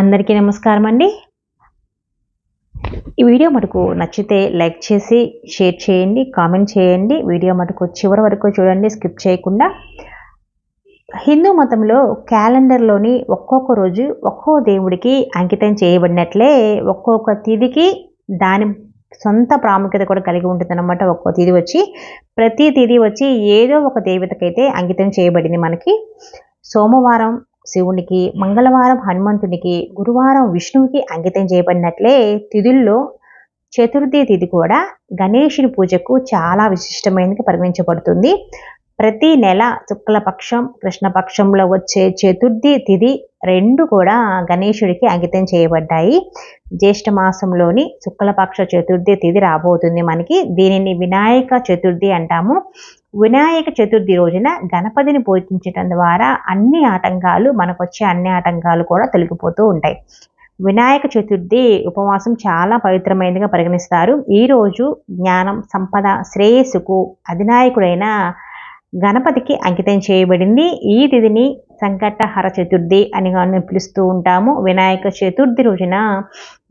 అందరికీ నమస్కారం అండి ఈ వీడియో మటుకు నచ్చితే లైక్ చేసి షేర్ చేయండి కామెంట్ చేయండి. వీడియో మటుకు చివరి వరకు చూడండి స్కిప్ చేయకుండా. హిందూ మతంలో క్యాలెండర్లోని ఒక్కొక్క రోజు ఒక్కో దేవుడికి అంకితం చేయబడినట్లే ఒక్కొక్క తిథికి దాని సొంత ప్రాముఖ్యత కూడా కలిగి ఉంటుందన్నమాట ఒక్కో తిథి వచ్చి. ప్రతి తిథి వచ్చి ఏదో ఒక దేవతకైతే అంకితం చేయబడింది మనకి. సోమవారం శివునికి మంగళవారం హనుమంతునికి గురువారం విష్ణువుకి అంకితం చేయబడినట్లే తిథుల్లో చతుర్థి తిథి కూడా గణేషుని పూజకు చాలా విశిష్టమైనది పరిగణించబడుతుంది. ప్రతి నెల శుక్లపక్షం కృష్ణపక్షంలో వచ్చే చతుర్థి తిథి రెండు కూడా గణేశుడికి అంకితం చేయబడ్డాయి. జ్యేష్ఠ మాసంలోని శుక్లపక్ష చతుర్థి తిథి రాబోతుంది మనకి. దీనిని వినాయక చతుర్థి అంటాము. వినాయక చతుర్థి రోజున గణపతిని పూజించడం ద్వారా అన్ని ఆటంకాలు మనకు వచ్చే అన్ని ఆటంకాలు కూడా తొలగిపోతూ ఉంటాయి. వినాయక చతుర్థి ఉపవాసం చాలా పవిత్రమైనదిగా పరిగణిస్తారు. ఈరోజు జ్ఞానం సంపద శ్రేయస్సుకు అధినాయకుడైన గణపతికి అంకితం చేయబడింది. ఈ తిథిని సంకటహర చతుర్థి అని పిలుస్తూ ఉంటాము. వినాయక చతుర్థి రోజున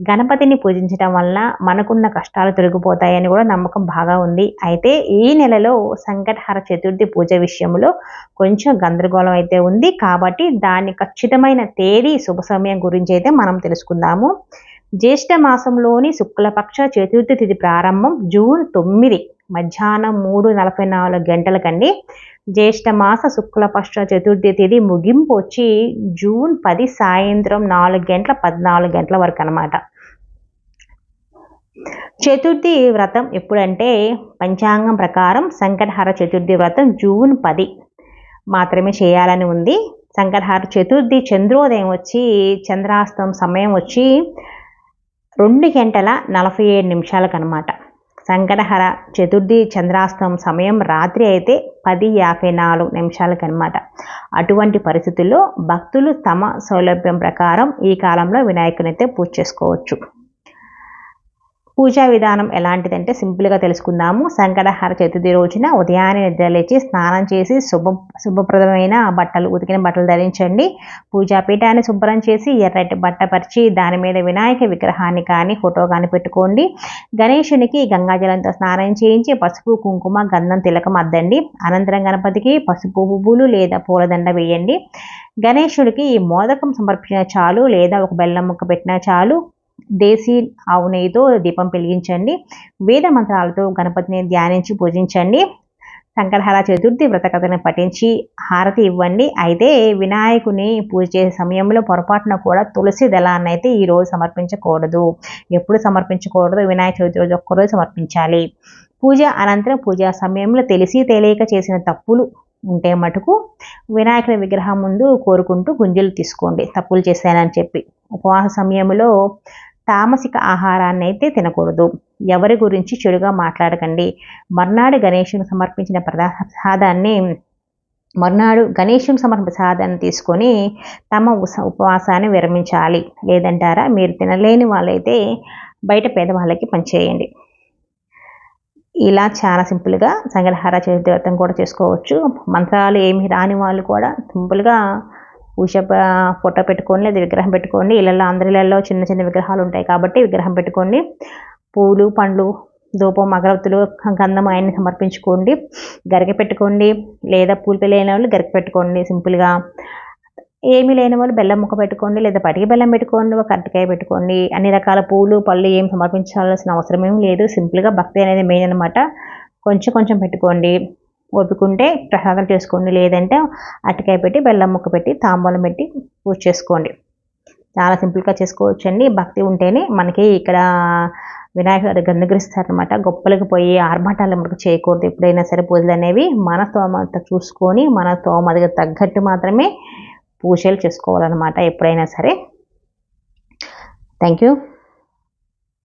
గణపతిని పూజించడం వల్ల మనకున్న కష్టాలు తొలగిపోతాయని కూడా నమ్మకం బాగా ఉంది. అయితే ఈ నెలలో సంకటహర చతుర్థి పూజ విషయంలో కొంచెం గందరగోళం అయితే ఉంది. కాబట్టి దాని ఖచ్చితమైన తేదీ శుభ సమయం గురించి అయితే మనం తెలుసుకుందాము. జ్యేష్ఠ మాసంలోని శుక్లపక్ష చతుర్థి తిథి ప్రారంభం జూన్ తొమ్మిది మధ్యాహ్నం మూడు నలభై నాలుగు గంటలకండి. జ్యేష్ఠ మాస శుక్లపక్ష చతుర్థి తేదీ ముగింపు వచ్చి జూన్ పది సాయంత్రం నాలుగు గంటల పద్నాలుగు గంటల వరకు అనమాట చతుర్థి వ్రతం ఎప్పుడంటే పంచాంగం ప్రకారం సంకటహార చతుర్థి వ్రతం జూన్ పది మాత్రమే చేయాలని ఉంది. సంకటహార చతుర్థి చంద్రోదయం వచ్చి చంద్రాస్తం సమయం వచ్చి రెండు గంటల నలభై ఏడు నిమిషాలకు అనమాట సంకటహర చతుర్థి చంద్రాస్తం సమయం రాత్రి అయితే పది యాభై నాలుగు నిమిషాలకు అనమాట అటువంటి పరిస్థితుల్లో భక్తులు తమ సౌలభ్యం ప్రకారం ఈ కాలంలో వినాయకుని అయితే పూజ చేసుకోవచ్చు. పూజా విధానం ఎలాంటిదంటే సింపుల్గా తెలుసుకుందాము. సంకటహార చతుర్థి రోజున ఉదయాన్నే నిద్రలేచి స్నానం చేసి శుభ శుభప్రదమైన బట్టలు ఉతికిన బట్టలు ధరించండి. పూజా పీఠాన్ని శుభ్రం చేసి ఎర్రటి బట్ట పరిచి దాని మీద వినాయక విగ్రహాన్ని కానీ ఫోటో కానీ పెట్టుకోండి. గణేషునికి గంగాజలంతో స్నానం చేయించి పసుపు కుంకుమ గంధం తిలకం అద్దండి. అనంతరం గణపతికి పసుపు పువ్వులు లేదా పూలదండ వేయండి. గణేశుడికి మోదకం సమర్పించిన చాలు లేదా ఒక బెల్లం ముక్క పెట్టినా చాలు. దేశీ ఆవు నెయ్యితో దీపం వెలిగించండి. వేద మంత్రాలతో గణపతిని ధ్యానించి పూజించండి. సంకటహర చతుర్థి వ్రతకథను పఠించి హారతి ఇవ్వండి. అయితే వినాయకుని పూజ చేసే సమయంలో పొరపాటున కూడా తులసి దళాన్ని అయితే ఈరోజు సమర్పించకూడదు. ఎప్పుడు సమర్పించకూడదు? వినాయక చవితి రోజు ఒక్కరోజు సమర్పించాలి. పూజ అనంతరం పూజా సమయంలో తెలిసి తెలియక చేసిన తప్పులు ఉంటే మటుకు వినాయకుని విగ్రహం ముందు కోరుకుంటూ గుంజలు తీసుకోండి. తప్పులు చేశానని చెప్పి ఉపవాస సమయంలో తామసిక ఆహారాన్ని అయితే తినకూడదు. ఎవరి గురించి చెడుగా మాట్లాడకండి. మర్నాడు గణేషుని సమర్పించిన ప్రసాదాన్ని మర్నాడు గణేషుని సమర్ప ప్రసాదాన్ని తీసుకొని తమ ఉపవాసాన్ని విరమించాలి. లేదంటారా? మీరు తినలేని వాళ్ళైతే బయట పేదవాళ్ళకి పనిచేయండి ఇలా చాలా సింపుల్గా సంగ్రహార చతుర్థి కూడా చేసుకోవచ్చు. మంత్రాలు ఏమి రాని వాళ్ళు కూడా సింపుల్గా ఉష ఫోటో పెట్టుకొని లేదా విగ్రహం పెట్టుకోండి. ఇళ్ళల్లో అందరిళ్ళల్లో చిన్న చిన్న విగ్రహాలు ఉంటాయి కాబట్టి విగ్రహం పెట్టుకోండి. పూలు పండ్లు ధూపం అగరవత్తులు గంధం ఆయన్ని సమర్పించుకోండి. గరిక పెట్టుకోండి. లేదా పూలు లేని వాళ్ళు గరిక పెట్టుకోండి. సింపుల్గా ఏమీ లేని వాళ్ళు బెల్లం ముక్క పెట్టుకోండి. లేదా పటికి బెల్లం పెట్టుకోండి. ఒక అరటికాయ పెట్టుకోండి. అన్ని రకాల పూలు పళ్ళు ఏం సమర్పించాల్సిన అవసరం ఏం లేదు సింపుల్గా భక్తి అనేది మెయిన్ అనమాట కొంచెం కొంచెం పెట్టుకోండి. ఒప్పుకుంటే ప్రసాదం చేసుకోండి. లేదంటే అటకాయ పెట్టి బెల్లం ముక్క పెట్టి తాంబూలం పెట్టి పూజ చేసుకోండి. చాలా సింపుల్గా చేసుకోవచ్చండి. భక్తి ఉంటేనే మనకి ఇక్కడ వినాయకుడు గంధగిరిస్తారనమాట గొప్పలకు పోయి ఆర్భాటాలు మనకు చేయకూడదు. ఎప్పుడైనా సరే పూజలు అనేవి మన తోమంత చూసుకొని మన తోమదిగా తగ్గట్టు మాత్రమే పూజలు చేసుకోవాలన్నమాట ఎప్పుడైనా సరే. Thank you